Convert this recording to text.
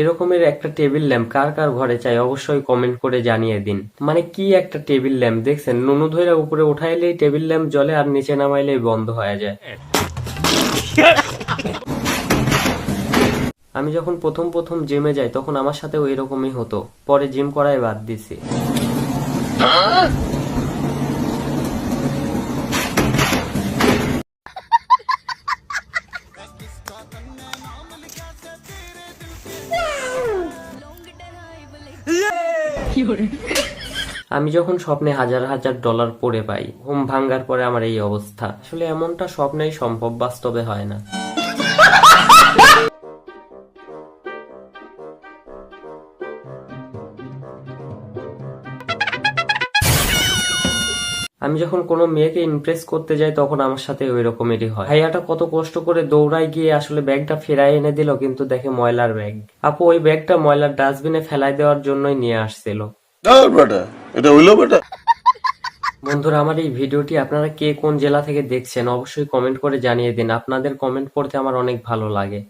এরকমের একটা table lamp কার কার ঘরে চাই অবশ্যই কমেন্ট করে জানিয়ে দিন। মানে কি একটা টেবিল ল্যাম্প? দেখছেন, নুনু ধইরা উপরে উঠাইলেই টেবিল ল্যাম্প জলে আর নিচে নামাইলেই বন্ধ হয়ে যায়। আমি যখন প্রথম প্রথম জিমে যাই, তখন আমার সাথেও এরকমই হতো। পরে জিম করাই বাদ দিছি। আমি যখন স্বপ্নে হাজার হাজার ডলার পড়ে পাই হোম ভাঙ্গার পরে আমার এই অবস্থা। আসলে এমনটা স্বপ্নেই সম্ভব, বাস্তবে হয় না। আমি যখন কোনো মেয়েকে ইমপ্রেস করতে যাই তখন আমার সাথে ওই রকমেরই হয়। ভাইয়াটা কত কষ্ট করে দৌড়ায় গিয়ে আসলে ব্যাগটা ফেরাই এনে দিল কিন্তু দেখে ময়লার ব্যাগ। আপু ওই ব্যাগটা ময়লার ডাস্টবিনে ফেলাই দেওয়ার জন্যই নিয়ে আসছিল। এটা হইল বেটা বন্ধুরা আমার এই ভিডিওটি আপনারা কে কোন জেলা থেকে দেখছেন অবশ্যই কমেন্ট করে জানিয়ে দিন। আপনাদের কমেন্ট পড়তে আমার অনেক ভালো লাগে।